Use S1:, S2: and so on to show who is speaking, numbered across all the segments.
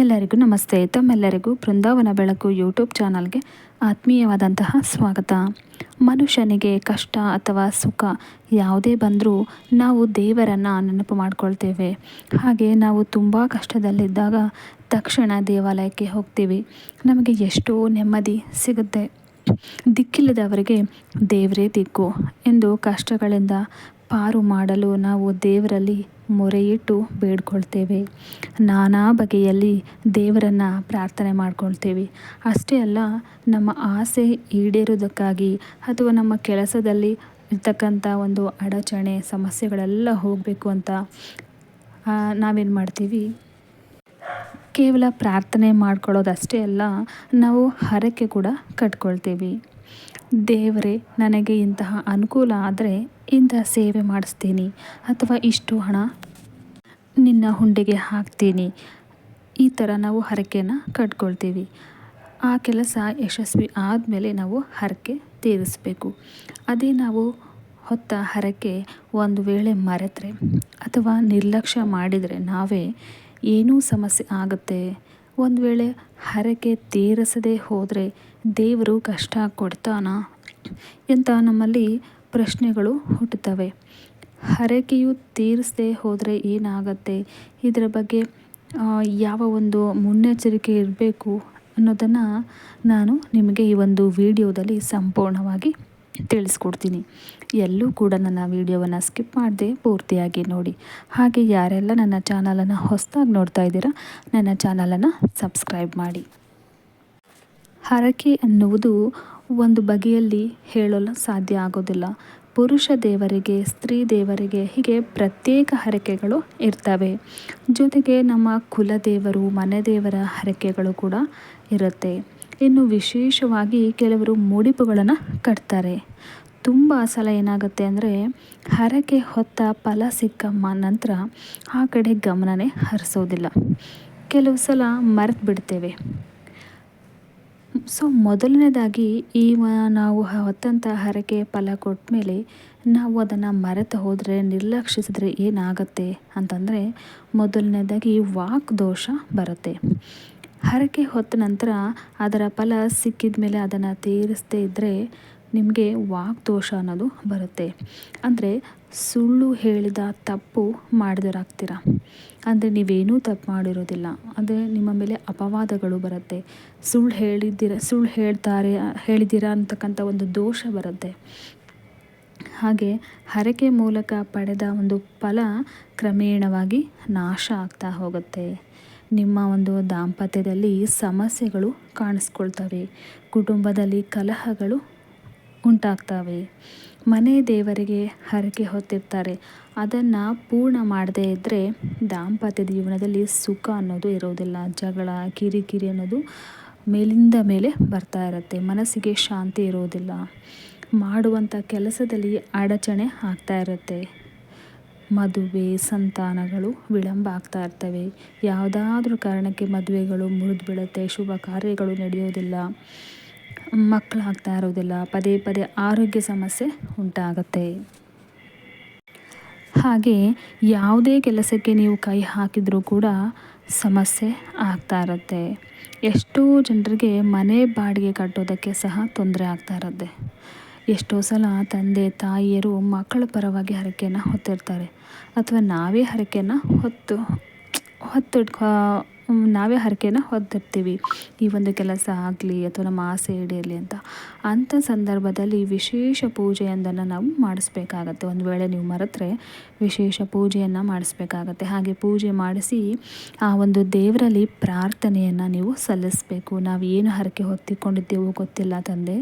S1: ಎಲ್ಲರಿಗೂ ನಮಸ್ತೆ. ತಮ್ಮೆಲ್ಲರಿಗೂ ಬೃಂದಾವನ ಬೆಳಕು ಯೂಟ್ಯೂಬ್ ಚಾನಲ್ಗೆ ಆತ್ಮೀಯವಾದಂತಹ ಸ್ವಾಗತ. ಮನುಷ್ಯನಿಗೆ ಕಷ್ಟ ಅಥವಾ ಸುಖ ಯಾವುದೇ ಬಂದರೂ ನಾವು ದೇವರನ್ನು ನೆನಪು ಮಾಡ್ಕೊಳ್ತೇವೆ. ಹಾಗೆ ನಾವು ತುಂಬ ಕಷ್ಟದಲ್ಲಿದ್ದಾಗ ತಕ್ಷಣ ದೇವಾಲಯಕ್ಕೆ ಹೋಗ್ತೀವಿ. ನಮಗೆ ಎಷ್ಟೋ ನೆಮ್ಮದಿ ಸಿಗುತ್ತೆ. ದಿಕ್ಕಿಲ್ಲದವರಿಗೆ ದೇವರೇ ದಿಕ್ಕು ಎಂದು ಕಷ್ಟಗಳಿಂದ ಪಾರು ಮಾಡಲು ನಾವು ದೇವರಲ್ಲಿ ಮೊರೆಯಿಟ್ಟು ಬೇಡ್ಕೊಳ್ತೇವೆ. ನಾನಾ ಬಗೆಯಲ್ಲಿ ದೇವರನ್ನು ಪ್ರಾರ್ಥನೆ ಮಾಡ್ಕೊಳ್ತೇವೆ. ಅಷ್ಟೇ ಅಲ್ಲ, ನಮ್ಮ ಆಸೆ ಈಡೇರೋದಕ್ಕಾಗಿ ಅಥವಾ ನಮ್ಮ ಕೆಲಸದಲ್ಲಿ ಇರ್ತಕ್ಕಂಥ ಒಂದು ಅಡಚಣೆ, ಸಮಸ್ಯೆಗಳೆಲ್ಲ ಹೋಗಬೇಕು ಅಂತ ನಾವೇನು ಮಾಡ್ತೀವಿ? ಕೇವಲ ಪ್ರಾರ್ಥನೆ ಮಾಡ್ಕೊಳ್ಳೋದಷ್ಟೇ ಅಲ್ಲ, ನಾವು ಹರಕೆ ಕೂಡ ಕಟ್ಕೊಳ್ತೀವಿ. ದೇವರೇ, ನನಗೆ ಇಂತಹ ಅನುಕೂಲ ಆದರೆ ಇಂತಹ ಸೇವೆ ಮಾಡಿಸ್ತೀನಿ. ಅಥವಾ ಇಷ್ಟು ಹಣ ನಿನ್ನ ಹುಂಡಿಗೆ ಹಾಕ್ತೀನಿ. ಈ ಥರ ನಾವು ಹರಕೆಯನ್ನು ಕಟ್ಕೊಳ್ತೀವಿ. ಆ ಕೆಲಸ ಯಶಸ್ವಿ ಆದಮೇಲೆ ನಾವು ಹರಕೆ ತೀರಿಸಬೇಕು. ಅದೇ ನಾವು ಹೊತ್ತ ಹರಕೆ ಒಂದು ವೇಳೆ ಮರೆತರೆ ಅಥವಾ ನಿರ್ಲಕ್ಷ್ಯ ಮಾಡಿದರೆ ನಾವೇ ಏನೂ ಸಮಸ್ಯೆ ಆಗುತ್ತೆ? ಒಂದು ವೇಳೆ ಹರಕೆ ತೀರಿಸದೇ ಹೋದರೆ ದೇವರು ಕಷ್ಟ ಕೊಡ್ತಾನಾ? ಎಂತ ನಮ್ಮಲ್ಲಿ ಪ್ರಶ್ನೆಗಳು ಹುಟ್ಟುತ್ತವೆ. ಹರಕೆಯು ತೀರಿಸದೆ ಹೋದರೆ ಏನಾಗತ್ತೆ? ಇದರ ಬಗ್ಗೆ ಯಾವ ಒಂದು ಮುನ್ನೆಚ್ಚರಿಕೆ ಇರಬೇಕು ಅನ್ನೋದನ್ನು ನಾನು ನಿಮಗೆ ಈ ಒಂದು ವಿಡಿಯೋದಲ್ಲಿ ಸಂಪೂರ್ಣವಾಗಿ ತಿಳಿಸ್ಕೊಡ್ತೀನಿ. ಎಲ್ಲೂ ಕೂಡ ನನ್ನ ವಿಡಿಯೋವನ್ನು ಸ್ಕಿಪ್ ಮಾಡದೆ ಪೂರ್ತಿಯಾಗಿ ನೋಡಿ. ಹಾಗೆ ಯಾರೆಲ್ಲ ನನ್ನ ಚಾನಲನ್ನು ಹೊಸದಾಗಿ ನೋಡ್ತಾ ಇದ್ದೀರಾ, ನನ್ನ ಚಾನಲನ್ನು ಸಬ್ಸ್ಕ್ರೈಬ್ ಮಾಡಿ. ಹರಕೆ ಅನ್ನುವುದು ಒಂದು ಬಗೆಯಲ್ಲಿ ಹೇಳಲು ಸಾಧ್ಯ ಆಗೋದಿಲ್ಲ. ಪುರುಷ ದೇವರಿಗೆ, ಸ್ತ್ರೀ ದೇವರಿಗೆ ಹೀಗೆ ಪ್ರತ್ಯೇಕ ಹರಕೆಗಳು ಇರ್ತವೆ. ಜೊತೆಗೆ ನಮ್ಮ ಕುಲದೇವರು, ಮನೆ ದೇವರ ಹರಕೆಗಳು ಕೂಡ ಇರುತ್ತೆ. ಇನ್ನು ವಿಶೇಷವಾಗಿ ಕೆಲವರು ಮುಡಿಪುಗಳನ್ನು ಕಟ್ತಾರೆ. ತುಂಬ ಸಲ ಏನಾಗುತ್ತೆ ಅಂದರೆ ಹರಕೆ ಹೊತ್ತ ಫಲ ಸಿಕ್ಕ ನಂತರ ಆ ಕಡೆ ಗಮನನೇ ಹರಿಸೋದಿಲ್ಲ. ಕೆಲವು ಸಲ ಮರೆತು ಬಿಡ್ತೇವೆ. ಸೊ ಮೊದಲನೇದಾಗಿ ಈ ನಾವು ಹೊತ್ತಂಥ ಹರಕೆ ಫಲ ಕೊಟ್ಟ ಮೇಲೆ ನಾವು ಅದನ್ನು ಮರೆತು ಹೋದರೆ, ನಿರ್ಲಕ್ಷಿಸಿದ್ರೆ ಏನಾಗುತ್ತೆ ಅಂತಂದರೆ ಮೊದಲನೇದಾಗಿ ವಾಕ್ ದೋಷ ಬರುತ್ತೆ. ಹರಕೆ ಹೊತ್ತ ನಂತರ ಅದರ ಫಲ ಸಿಕ್ಕಿದ ಮೇಲೆ ಅದನ್ನು ತೀರಿಸದೇ ಇದ್ದರೆ ನಿಮಗೆ ವಾಗ್ದೋಷ ಅನ್ನೋದು ಬರುತ್ತೆ. ಅಂದರೆ ಸುಳ್ಳು ಹೇಳಿದ ತಪ್ಪು ಮಾಡಿದರಾಗ್ತೀರ? ಅಂದರೆ ನೀವೇನೂ ತಪ್ಪು ಮಾಡಿರೋದಿಲ್ಲ. ಅಂದರೆ ನಿಮ್ಮ ಮೇಲೆ ಅಪವಾದಗಳು ಬರುತ್ತೆ. ಸುಳ್ಳು ಹೇಳಿದ್ದೀರ, ಸುಳ್ಳು ಹೇಳ್ತಾರೆ, ಹೇಳಿದ್ದೀರಾ ಅಂತಕ್ಕಂಥ ಒಂದು ದೋಷ ಬರುತ್ತೆ. ಹಾಗೆ ಹರಕೆ ಮೂಲಕ ಪಡೆದ ಒಂದು ಫಲ ಕ್ರಮೇಣವಾಗಿ ನಾಶ ಆಗ್ತಾ ಹೋಗುತ್ತೆ. ನಿಮ್ಮ ಒಂದು ದಾಂಪತ್ಯದಲ್ಲಿ ಸಮಸ್ಯೆಗಳು ಕಾಣಿಸ್ಕೊಳ್ತವೆ. ಕುಟುಂಬದಲ್ಲಿ ಕಲಹಗಳು ಉಂಟಾಗ್ತವೆ. ಮನೆ ದೇವರಿಗೆ ಹರಕೆ ಹೊತ್ತಿರ್ತಾರೆ. ಅದನ್ನು ಪೂರ್ಣ ಮಾಡದೇ ಇದ್ದರೆ ದಾಂಪತ್ಯ ಜೀವನದಲ್ಲಿ ಸುಖ ಅನ್ನೋದು ಇರೋದಿಲ್ಲ. ಜಗಳ, ಕಿರಿಕಿರಿ ಅನ್ನೋದು ಮೇಲಿಂದ ಮೇಲೆ ಬರ್ತಾ ಇರುತ್ತೆ. ಮನಸ್ಸಿಗೆ ಶಾಂತಿ ಇರೋದಿಲ್ಲ. ಮಾಡುವಂಥ ಕೆಲಸದಲ್ಲಿ ಅಡಚಣೆ ಆಗ್ತಾ ಇರುತ್ತೆ. ಮದುವೆ ಸಂತಾನಗಳು ವಿಳಂಬ ಆಗ್ತಾ ಇರ್ತವೆ. ಯಾವುದಾದ್ರೂ ಕಾರಣಕ್ಕೆ ಮದುವೆಗಳು ಮುರಿದು ಬೀಳುತ್ತೆ, ಶುಭ ಕಾರ್ಯಗಳು ನಡೆಯೋದಿಲ್ಲ, ಮಕ್ಕಳಾಗ್ತಾ ಇರೋದಿಲ್ಲ, ಪದೇ ಪದೇ ಆರೋಗ್ಯ ಸಮಸ್ಯೆ ಉಂಟಾಗತ್ತೆ. ಹಾಗೆ ಯಾವುದೇ ಕೆಲಸಕ್ಕೆ ನೀವು ಕೈ ಹಾಕಿದರೂ ಕೂಡ ಸಮಸ್ಯೆ ಆಗ್ತಾ ಇರುತ್ತೆ. ಎಷ್ಟೋ ಜನರಿಗೆ ಮನೆ ಬಾಡಿಗೆ ಕಟ್ಟೋದಕ್ಕೆ ಸಹ ತೊಂದರೆ ಆಗ್ತಾ ಇರುತ್ತೆ. ಎಷ್ಟೋ ಸಲ ತಂದೆ, ತಾಯಿಯರು ಮಕ್ಕಳ ಪರವಾಗಿ ಹರಕೆಯನ್ನು ಹೊತ್ತಿರ್ತಾರೆ. ಅಥವಾ ನಾವೇ ಹರಕೆಯನ್ನು ಹೊತ್ತು ಹೊತ್ತು ನಾವೇ ಹರಕೆಯನ್ನು ಹೊತ್ತಿರ್ತೀವಿ. ಈ ಒಂದು ಕೆಲಸ ಆಗಲಿ ಅಥವಾ ನಮ್ಮ ಆಸೆ ಈಡೇರಲಿ ಅಂತ. ಅಂಥ ಸಂದರ್ಭದಲ್ಲಿ ವಿಶೇಷ ಪೂಜೆಯೊಂದನ್ನು ನಾವು ಮಾಡಿಸ್ಬೇಕಾಗತ್ತೆ. ಒಂದು ವೇಳೆ ನೀವು ಮರೆತರೆ ವಿಶೇಷ ಪೂಜೆಯನ್ನು ಮಾಡಿಸ್ಬೇಕಾಗತ್ತೆ. ಹಾಗೆ ಪೂಜೆ ಮಾಡಿಸಿ ಆ ಒಂದು ದೇವರಲ್ಲಿ ಪ್ರಾರ್ಥನೆಯನ್ನು ನೀವು ಸಲ್ಲಿಸಬೇಕು. ನಾವು ಏನು ಹರಕೆ ಹೊತ್ತಿಕೊಂಡಿದ್ದೇವೋ ಗೊತ್ತಿಲ್ಲ ತಂದೆ.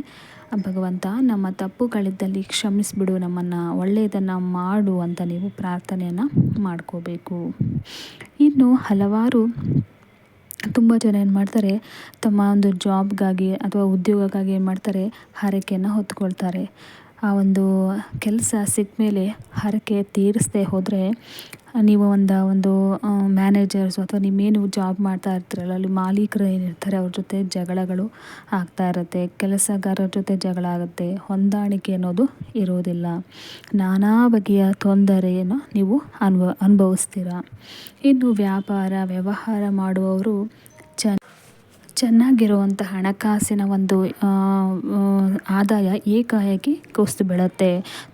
S1: ಭಗವಂತ, ನಮ್ಮ ತಪ್ಪುಗಳಿದ್ದಲ್ಲಿ ಕ್ಷಮಿಸಿಬಿಡು, ನಮ್ಮನ್ನು ಒಳ್ಳೆಯದನ್ನು ಮಾಡು ಅಂತ ನೀವು ಪ್ರಾರ್ಥನೆಯನ್ನು ಮಾಡ್ಕೋಬೇಕು. ಇನ್ನು ಹಲವಾರು ತುಂಬ ಜನ ಏನು ಮಾಡ್ತಾರೆ, ತಮ್ಮ ಒಂದು ಜಾಬ್ಗಾಗಿ ಅಥವಾ ಉದ್ಯೋಗಕ್ಕಾಗಿ ಏನು ಮಾಡ್ತಾರೆ, ಹರಕೆಯನ್ನು ಹೊತ್ಕೊಳ್ತಾರೆ. ಆ ಒಂದು ಕೆಲಸ ಸಿಕ್ಕ ಮೇಲೆ ಹರಕೆ ತೀರಿಸದೆ ಹೋದರೆ ನೀವು ಒಂದು ಒಂದು ಮ್ಯಾನೇಜರ್ಸ್ ಅಥವಾ ನೀವೇನು ಜಾಬ್ ಮಾಡ್ತಾ ಇರ್ತೀರಲ್ಲ, ಅಲ್ಲಿ ಮಾಲೀಕರು ಏನಿರ್ತಾರೆ, ಅವ್ರ ಜೊತೆ ಜಗಳಗಳು ಆಗ್ತಾ ಇರುತ್ತೆ, ಕೆಲಸಗಾರರ ಜೊತೆ ಜಗಳ ಆಗುತ್ತೆ, ಹೊಂದಾಣಿಕೆ ಅನ್ನೋದು ಇರೋದಿಲ್ಲ. ನಾನಾ ಬಗೆಯ ತೊಂದರೆಯನ್ನು ನೀವು ಅನುಭವ ಅನುಭವಿಸ್ತೀರ? ಇನ್ನು ವ್ಯಾಪಾರ, ವ್ಯವಹಾರ ಮಾಡುವವರು ಚೆನ್ನಾಗಿರುವಂಥ ಹಣಕಾಸಿನ ಒಂದು ಆದಾಯ ಏಕಾಏಕಿ ಕುಸಿದು ಬೀಳುತ್ತೆ.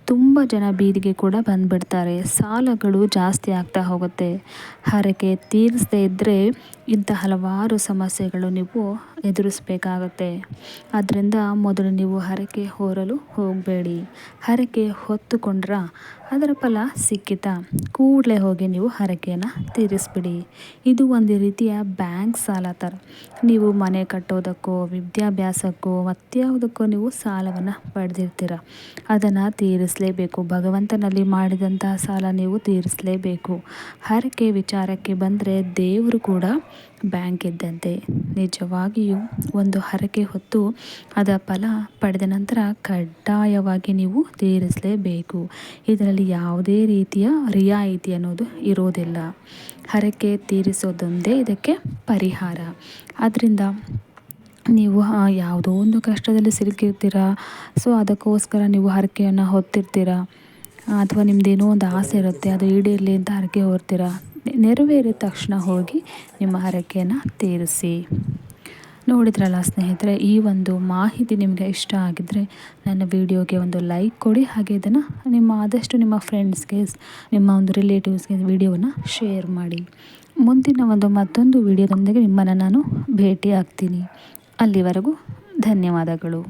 S1: ತುಂಬ ಜನ ಬೀದಿಗೆ ಕೂಡ ಬಂದುಬಿಡ್ತಾರೆ. ಸಾಲಗಳು ಜಾಸ್ತಿ ಆಗ್ತಾ ಹೋಗುತ್ತೆ. ಹರಕೆ ತೀರಿಸದೇ ಇದ್ದರೆ ಇಂಥ ಹಲವಾರು ಸಮಸ್ಯೆಗಳು ನೀವು ಎದುರಿಸ್ಬೇಕಾಗತ್ತೆ. ಅದರಿಂದ ಮೊದಲು ನೀವು ಹರಕೆ ಹೊರಲು ಹೋಗಬೇಡಿ. ಹರಕೆ ಹೊತ್ತುಕೊಂಡ್ರ ಅದರ ಫಲ ಸಿಕ್ಕಿತಾ. ಕೂಡಲೇ ಹೋಗಿ ನೀವು ಹರಕೆಯನ್ನು ತೀರಿಸ್ಬಿಡಿ. ಇದು ಒಂದು ರೀತಿಯ ಬ್ಯಾಂಕ್ ಸಾಲ ಥರ. ನೀವು ಮನೆ ಕಟ್ಟೋದಕ್ಕೋ, ವಿದ್ಯಾಭ್ಯಾಸಕ್ಕೋ, ಮತ್ಯಾವುದಕ್ಕೋ ನೀವು ಸಾಲವನ್ನು ಪಡೆದಿರ್ತೀರ. ಅದನ್ನು ತೀರಿಸಲೇಬೇಕು. ಭಗವಂತನಲ್ಲಿ ಮಾಡಿದಂತಹ ಸಾಲ ನೀವು ತೀರಿಸಲೇಬೇಕು. ಹರಕೆ ವಿಚಾರಕ್ಕೆ ಬಂದರೆ ದೇವರು ಕೂಡ ಬ್ಯಾಂಕ್ ಇದ್ದಂತೆ. ನಿಜವಾಗಿಯೂ ಒಂದು ಹರಕೆ ಹೊತ್ತು ಅದರ ಫಲ ಪಡೆದ ನಂತರ ಕಡ್ಡಾಯವಾಗಿ ನೀವು ತೀರಿಸಲೇಬೇಕು. ಇದರಲ್ಲಿ ಯಾವುದೇ ರೀತಿಯ ರಿಯಾಯಿತಿ ಅನ್ನೋದು ಇರೋದಿಲ್ಲ. ಹರಕೆ ತೀರಿಸೋದೊಂದೇ ಇದಕ್ಕೆ ಪರಿಹಾರ. ಆದ್ದರಿಂದ ನೀವು ಯಾವುದೋ ಒಂದು ಕಷ್ಟದಲ್ಲಿ ಸಿಲುಕಿರ್ತೀರಾ? ಸೊ, ಅದಕ್ಕೋಸ್ಕರ ನೀವು ಹರಕೆಯನ್ನು ಹೊತ್ತಿರ್ತೀರಾ? ಅಥವಾ ನಿಮ್ಮದೇನೋ ಒಂದು ಆಸೆ ಇರುತ್ತೆ, ಅದು ಈಡೇರಲಿ ಅಂತ ಹರಕೆ ಹೊರ್ತೀರಾ? ನೆರವೇರಿದ ತಕ್ಷಣ ಹೋಗಿ ನಿಮ್ಮ ಹರಕೆಯನ್ನು ತೀರಿಸಿ. ನೋಡಿದ್ರಲ್ಲ ಸ್ನೇಹಿತರೆ, ಈ ಒಂದು ಮಾಹಿತಿ ನಿಮಗೆ ಇಷ್ಟ ಆಗಿದ್ದರೆ ನನ್ನ ವಿಡಿಯೋಗೆ ಒಂದು ಲೈಕ್ ಕೊಡಿ, ಹಾಗೆ ಇದನ್ನು ನಿಮ್ಮ ಆದಷ್ಟು ನಿಮ್ಮ ಫ್ರೆಂಡ್ಸ್ಗೆ, ನಿಮ್ಮ ಒಂದು ರಿಲೇಟಿವ್ಸ್ಗೆ ವಿಡಿಯೋವನ್ನು ಶೇರ್ ಮಾಡಿ. ಮುಂದಿನ ಒಂದು ಮತ್ತೊಂದು ವಿಡಿಯೋದೊಂದಿಗೆ ನಿಮ್ಮನ್ನು ನಾನು ಭೇಟಿ ಆಗ್ತೀನಿ ಅಲ್ಲಿವರೆಗೂ ಧನ್ಯವಾದಗಳು.